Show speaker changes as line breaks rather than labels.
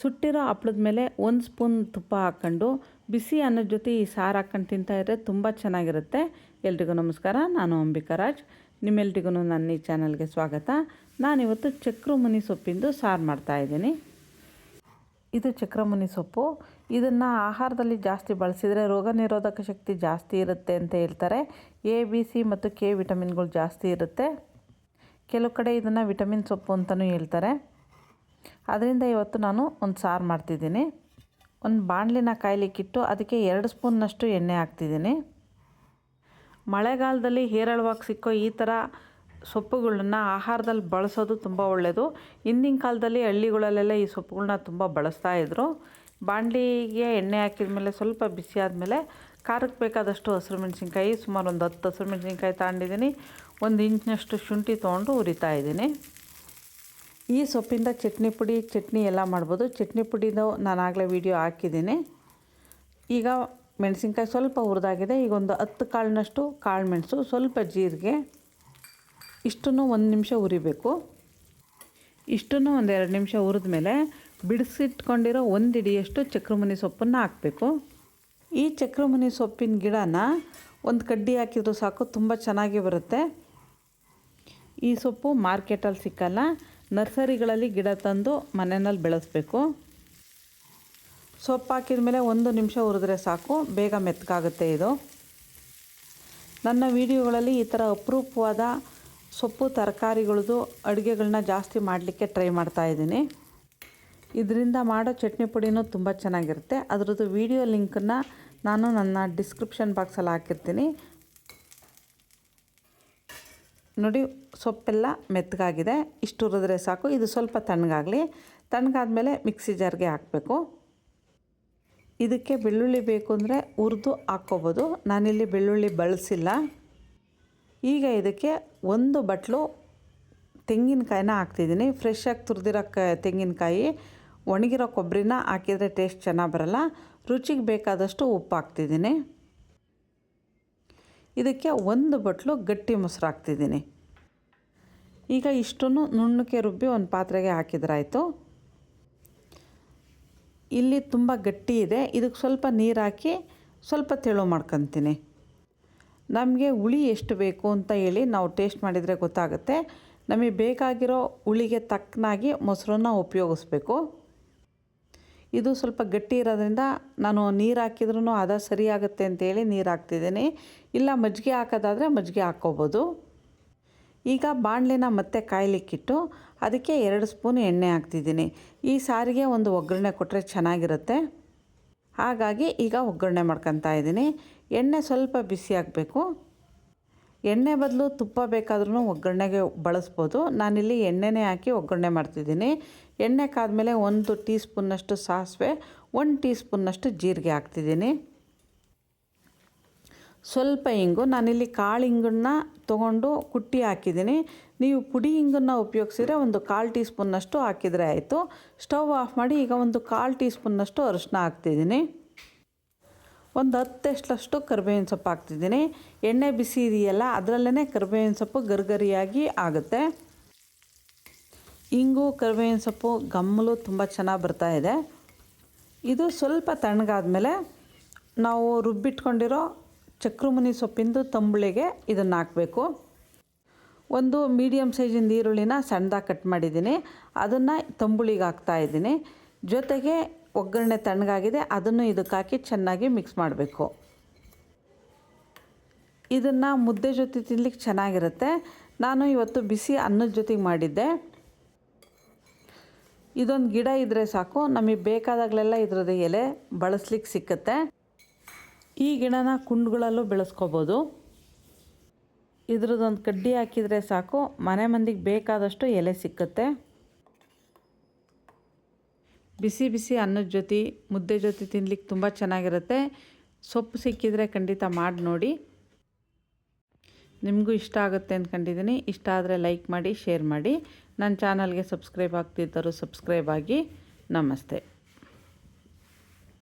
ಸುಟ್ಟಿರೋ ಹಪ್ಳದ ಮೇಲೆ ಒಂದು ಸ್ಪೂನ್ ತುಪ್ಪ ಹಾಕ್ಕೊಂಡು ಬಿಸಿ ಅನ್ನದ ಜೊತೆ ಈ ಸಾರು ಹಾಕ್ಕೊಂಡು ತಿಂತಾಯಿದ್ರೆ ತುಂಬ ಚೆನ್ನಾಗಿರುತ್ತೆ. ಎಲ್ರಿಗೂ ನಮಸ್ಕಾರ. ನಾನು ಅಂಬಿಕಾ ರಾಜ್. ನಿಮ್ಮೆಲ್ರಿಗೂ ನನ್ನ ಈ ಚಾನಲ್ಗೆ ಸ್ವಾಗತ. ನಾನಿವತ್ತು ಚಕ್ರಮುನಿ ಸೊಪ್ಪಿಂದು ಸಾರು ಮಾಡ್ತಾಯಿದ್ದೀನಿ ಇದು ಚಕ್ರಮುನಿ ಸೊಪ್ಪು. ಇದನ್ನು ಆಹಾರದಲ್ಲಿ ಜಾಸ್ತಿ ಬಳಸಿದರೆ ರೋಗ ನಿರೋಧಕ ಶಕ್ತಿ ಜಾಸ್ತಿ ಇರುತ್ತೆ ಅಂತ ಹೇಳ್ತಾರೆ. ಎ, ಬಿ, ಸಿ ಮತ್ತು ಕೆ ವಿಟಮಿನ್ಗಳು ಜಾಸ್ತಿ ಇರುತ್ತೆ. ಕೆಲವು ಕಡೆ ಇದನ್ನು ವಿಟಮಿನ್ ಸೊಪ್ಪು ಅಂತಲೂ ಹೇಳ್ತಾರೆ. ಅದರಿಂದ ಇವತ್ತು ನಾನು ಒಂದು ಸಾರು ಮಾಡ್ತಿದ್ದೀನಿ. ಒಂದು ಬಾಣಲಿನ ಕಾಯಲಿಕ್ಕಿಟ್ಟು ಅದಕ್ಕೆ ಎರಡು ಸ್ಪೂನ್ನಷ್ಟು ಎಣ್ಣೆ ಹಾಕ್ತಿದ್ದೀನಿ. ಮಳೆಗಾಲದಲ್ಲಿ ಹೇರಳವಾಗಿ ಸಿಕ್ಕೋ ಈ ಥರ ಸೊಪ್ಪುಗಳನ್ನ ಆಹಾರದಲ್ಲಿ ಬಳಸೋದು ತುಂಬ ಒಳ್ಳೆಯದು ಹಿಂದಿನ ಕಾಲದಲ್ಲಿ ಹಳ್ಳಿಗಳಲ್ಲೆಲ್ಲ ಈ ಸೊಪ್ಪುಗಳನ್ನ ತುಂಬ ಬಳಸ್ತಾ ಇದ್ದರು ಬಾಣಲಿಗೆ ಎಣ್ಣೆ ಹಾಕಿದ ಮೇಲೆ ಸ್ವಲ್ಪ ಬಿಸಿ ಆದಮೇಲೆ ಖಾರಕ್ಕೆ ಬೇಕಾದಷ್ಟು ಹಸಿರು ಮೆಣಸಿನ್ಕಾಯಿ, ಸುಮಾರು ಒಂದು ಹತ್ತು ಹಸಿರು ಮೆಣಸಿನ್ಕಾಯಿ ತಗೊಂಡಿದ್ದೀನಿ. ಒಂದು ಇಂಚಿನಷ್ಟು ಶುಂಠಿ ತೊಗೊಂಡು ಉರಿತಾ ಇದ್ದೀನಿ. ಈ ಸೊಪ್ಪಿಂದ ಚಟ್ನಿ ಪುಡಿ, ಚಟ್ನಿ ಎಲ್ಲ ಮಾಡ್ಬೋದು. ಚಟ್ನಿ ಪುಡಿದು ನಾನು ಆಗಲೇ ವೀಡಿಯೋ ಹಾಕಿದ್ದೀನಿ. ಈಗ ಮೆಣಸಿನ್ಕಾಯಿ ಸ್ವಲ್ಪ ಹುರಿದಾಗಿದೆ. ಈಗ ಒಂದು ಹತ್ತು ಕಾಳಿನಷ್ಟು ಕಾಳು ಮೆಣಸು, ಸ್ವಲ್ಪ ಜೀರಿಗೆ. ಇಷ್ಟನ್ನು ಒಂದು ನಿಮಿಷ ಉರಿಬೇಕು ಇಷ್ಟನ್ನು ಒಂದು ಎರಡು ನಿಮಿಷ ಹುರಿದ ಮೇಲೆ ಬಿಡಿಸಿಟ್ಕೊಂಡಿರೋ ಒಂದು ಹಿಡಿಯಷ್ಟು ಚಕ್ರಮುನಿ ಸೊಪ್ಪನ್ನು ಹಾಕಬೇಕು. ಈ ಚಕ್ರಮುನಿ ಸೊಪ್ಪಿನ ಗಿಡನ ಒಂದು ಕಡ್ಡಿ ಹಾಕಿದ್ರು ಸಾಕು, ತುಂಬ ಚೆನ್ನಾಗಿ ಬರುತ್ತೆ. ಈ ಸೊಪ್ಪು ಮಾರ್ಕೆಟಲ್ಲಿ ಸಿಕ್ಕಲ್ಲ. ನರ್ಸರಿಗಳಲ್ಲಿ ಗಿಡ ತಂದು ಮನೆಯಲ್ಲಿ ಬೆಳೆಸಬೇಕು. ಸೊಪ್ಪು ಹಾಕಿದ ಮೇಲೆ ಒಂದು ನಿಮಿಷ ಹುರಿದ್ರೆ ಸಾಕು, ಬೇಗ ಮೆತ್ತಗಾಗುತ್ತೆ ಇದು. ನನ್ನ ವಿಡಿಯೋಗಳಲ್ಲಿ ಈ ಥರ ಅಪರೂಪವಾದ ಸೊಪ್ಪು ತರಕಾರಿಗಳದ್ದು ಅಡುಗೆಗಳನ್ನ ಜಾಸ್ತಿ ಮಾಡಲಿಕ್ಕೆ ಟ್ರೈ ಮಾಡ್ತಾಯಿದ್ದೀನಿ ಇದರಿಂದ ಮಾಡೋ ಚಟ್ನಿ ಪುಡಿನೂ ತುಂಬ ಚೆನ್ನಾಗಿರುತ್ತೆ. ಅದರದ್ದು ವಿಡಿಯೋ ಲಿಂಕನ್ನು ನಾನು ನನ್ನ ಡಿಸ್ಕ್ರಿಪ್ಷನ್ ಬಾಕ್ಸಲ್ಲಿ ಹಾಕಿರ್ತೀನಿ. ನೋಡಿ, ಸೊಪ್ಪೆಲ್ಲ ಮೆತ್ತಗಾಗಿದೆ. ಇಷ್ಟು ಹುರಿದ್ರೆ ಸಾಕು. ಇದು ಸ್ವಲ್ಪ ತಣ್ಣಗಾಗಲಿ. ತಣ್ಣಗಾದ್ಮೇಲೆ ಮಿಕ್ಸಿ ಜಾರ್ಗೆ ಹಾಕಬೇಕು. ಇದಕ್ಕೆ ಬೆಳ್ಳುಳ್ಳಿ ಬೇಕು ಅಂದರೆ ಹುರಿದು ಹಾಕ್ಕೋಬೋದು. ನಾನಿಲ್ಲಿ ಬೆಳ್ಳುಳ್ಳಿ ಬಳಸಿಲ್ಲ. ಈಗ ಇದಕ್ಕೆ ಒಂದು ಬಟ್ಲು ತೆಂಗಿನಕಾಯಿನ ಹಾಕ್ತಿದ್ದೀನಿ. ಫ್ರೆಶ್ಶಾಗಿ ತುರಿದಿರೋ ಕ, ತೆಂಗಿನಕಾಯಿ, ಒಣಗಿರೋ ಕೊಬ್ಬರಿನ ಹಾಕಿದರೆ ಟೇಸ್ಟ್ ಚೆನ್ನಾಗಿ ಬರಲ್ಲ. ರುಚಿಗೆ ಬೇಕಾದಷ್ಟು ಉಪ್ಪು ಹಾಕ್ತಿದ್ದೀನಿ. ಇದಕ್ಕೆ ಒಂದು ಬಟ್ಲು ಗಟ್ಟಿ ಮೊಸರು ಹಾಕ್ತಿದ್ದೀನಿ. ಈಗ ಇಷ್ಟನ್ನು ನುಣ್ಣಕ್ಕೆ ರುಬ್ಬಿ ಒಂದು ಪಾತ್ರೆಗೆ ಹಾಕಿದ್ರಾಯಿತು. ಇಲ್ಲಿ ತುಂಬ ಗಟ್ಟಿ ಇದೆ. ಇದಕ್ಕೆ ಸ್ವಲ್ಪ ನೀರು ಹಾಕಿ ಸ್ವಲ್ಪ ತೆಳು ಮಾಡ್ಕೊತೀನಿ. ನಮಗೆ ಹುಳಿ ಎಷ್ಟು ಬೇಕು ಅಂತ ಹೇಳಿ ನಾವು ಟೇಸ್ಟ್ ಮಾಡಿದರೆ ಗೊತ್ತಾಗುತ್ತೆ. ನಮಗೆ ಬೇಕಾಗಿರೋ ಹುಳಿಗೆ ತಕ್ಕನಾಗಿ ಮೊಸರನ್ನ ಉಪಯೋಗಿಸ್ಬೇಕು. ಇದು ಸ್ವಲ್ಪ ಗಟ್ಟಿ ಇರೋದ್ರಿಂದ ನಾನು ನೀರು ಹಾಕಿದ್ರೂ ಅದ ಸರಿಯಾಗುತ್ತೆ ಅಂತೇಳಿ ನೀರು ಹಾಕ್ತಿದ್ದೀನಿ. ಇಲ್ಲ ಮಜ್ಜಿಗೆ ಹಾಕೋದಾದರೆ ಮಜ್ಜಿಗೆ ಹಾಕ್ಕೋಬೋದು. ಈಗ ಬಾಣಲೆನ ಮತ್ತೆ ಕಾಯಲಿಕ್ಕಿಟ್ಟು ಅದಕ್ಕೆ ಎರಡು ಸ್ಪೂನ್ ಎಣ್ಣೆ ಹಾಕ್ತಿದ್ದೀನಿ. ಈ ಸಾರಿಗೆ ಒಂದು ಒಗ್ಗರಣೆ ಕೊಟ್ಟರೆ ಚೆನ್ನಾಗಿರುತ್ತೆ. ಹಾಗಾಗಿ ಈಗ ಒಗ್ಗರಣೆ ಮಾಡ್ಕೊತಾ ಇದ್ದೀನಿ. ಎಣ್ಣೆ ಸ್ವಲ್ಪ ಬಿಸಿ ಆಗಬೇಕು ಎಣ್ಣೆ ಬದಲು ತುಪ್ಪ ಬೇಕಾದ್ರೂ ಒಗ್ಗರಣೆಗೆ ಬಳಸ್ಬೋದು. ನಾನಿಲ್ಲಿ ಎಣ್ಣೆನೇ ಹಾಕಿ ಒಗ್ಗರಣೆ ಮಾಡ್ತಿದ್ದೀನಿ. ಎಣ್ಣೆ ಕಾದಮೇಲೆ ಒಂದು ಟೀ ಸ್ಪೂನ್ನಷ್ಟು ಸಾಸಿವೆ, ಒಂದು ಟೀ ಸ್ಪೂನ್ನಷ್ಟು ಜೀರಿಗೆ ಹಾಕ್ತಿದ್ದೀನಿ. ಸ್ವಲ್ಪ ಇಂಗು, ನಾನಿಲ್ಲಿ ಕಾಳು ಇಂಗನ್ನ ತೊಗೊಂಡು ಕುಟ್ಟಿ ಹಾಕಿದ್ದೀನಿ. ನೀವು ಪುಡಿ ಹಿಂಗನ್ನು ಉಪಯೋಗಿಸಿದ್ರೆ ಒಂದು ಕಾಲು ಟೀ ಸ್ಪೂನ್ನಷ್ಟು ಹಾಕಿದರೆ ಆಯಿತು. ಸ್ಟವ್ ಆಫ್ ಮಾಡಿ ಈಗ ಒಂದು ಕಾಲು ಟೀ ಸ್ಪೂನ್ನಷ್ಟು ಅರಿಶಿನ ಹಾಕ್ತಿದ್ದೀನಿ. ಒಂದು ಹತ್ತಷ್ಟಷ್ಟು ಕರಿಬೇವಿನ ಸೊಪ್ಪು ಹಾಕ್ತಿದ್ದೀನಿ. ಎಣ್ಣೆ ಬಿಸಿ ಇದೆಯಲ್ಲ ಅದರಲ್ಲೇ ಕರಿಬೇವಿನ ಸೊಪ್ಪು ಗರಿಗರಿಯಾಗಿ ಆಗುತ್ತೆ. ಇಂಗು, ಕರಿಬೇವಿನ ಸೊಪ್ಪು ಗಮ್ಮಲು ತುಂಬ ಚೆನ್ನಾಗಿ ಬರ್ತಾ ಇದೆ. ಇದು ಸ್ವಲ್ಪ ತಣ್ಣಗಾದ್ಮೇಲೆ ನಾವು ರುಬ್ಬಿಟ್ಕೊಂಡಿರೋ ಚಕ್ರಮುನಿ ಸೊಪ್ಪಿಂದು ತಂಬುಳಿಗೆ ಇದನ್ನು ಹಾಕಬೇಕು. ಒಂದು ಮೀಡಿಯಮ್ ಸೈಜಿಂದ ಈರುಳ್ಳಿನ ಸಣ್ಣದಾಗಿ ಕಟ್ ಮಾಡಿದ್ದೀನಿ. ಅದನ್ನು ತಂಬುಳಿಗೆ ಹಾಕ್ತಾಯಿದ್ದೀನಿ ಜೊತೆಗೆ ಒಗ್ಗರಣೆ ತಣ್ಣಗಾಗಿದೆ, ಅದನ್ನು ಇದಕ್ಕೆ ಹಾಕಿ ಚೆನ್ನಾಗಿ ಮಿಕ್ಸ್ ಮಾಡಬೇಕು. ಇದನ್ನು ಮುದ್ದೆ ಜೊತೆ ತಿನ್ಲಿಕ್ಕೆ ಚೆನ್ನಾಗಿರುತ್ತೆ. ನಾನು ಇವತ್ತು ಬಿಸಿ ಅನ್ನದ ಜೊತೆಗೆ ಮಾಡಿದ್ದೆ. ಇದೊಂದು ಗಿಡ ಇದ್ದರೆ ಸಾಕು, ನಮಗೆ ಬೇಕಾದಾಗಲೆಲ್ಲ ಇದ್ರದ್ದು ಎಲೆ ಬಳಸ್ಲಿಕ್ಕೆ ಸಿಕ್ಕತ್ತೆ. ಈ ಗಿಡನ ಕುಂಡ್ಗಳಲ್ಲೂ ಬೆಳೆಸ್ಕೋಬೋದು. ಇದ್ರದ್ದೊಂದು ಕಡ್ಡಿ ಹಾಕಿದರೆ ಸಾಕು, ಮನೆ ಮಂದಿಗೆ ಬೇಕಾದಷ್ಟು ಎಲೆ ಸಿಕ್ಕತ್ತೆ. ಬಿಸಿ ಬಿಸಿ ಅನ್ನದ ಜೊತೆ, ಮುದ್ದೆ ಜೊತೆ ತಿನ್ಲಿಕ್ಕೆ ತುಂಬ ಚೆನ್ನಾಗಿರುತ್ತೆ. ಸೊಪ್ಪು ಸಿಕ್ಕಿದರೆ ಖಂಡಿತ ಮಾಡಿ ನೋಡಿ. ನಿಮಗೂ ಇಷ್ಟ ಆಗುತ್ತೆ ಅಂದ್ಕೊಂಡಿದ್ದೀನಿ ಇಷ್ಟ ಆದರೆ ಲೈಕ್ ಮಾಡಿ, ಶೇರ್ ಮಾಡಿ. ನನ್ನ ಚಾನಲ್ಗೆ ಸಬ್ಸ್ಕ್ರೈಬ್ ಆಗ್ತಿದ್ದರು ಸಬ್ಸ್ಕ್ರೈಬ್ ಆಗಿ. ನಮಸ್ತೆ.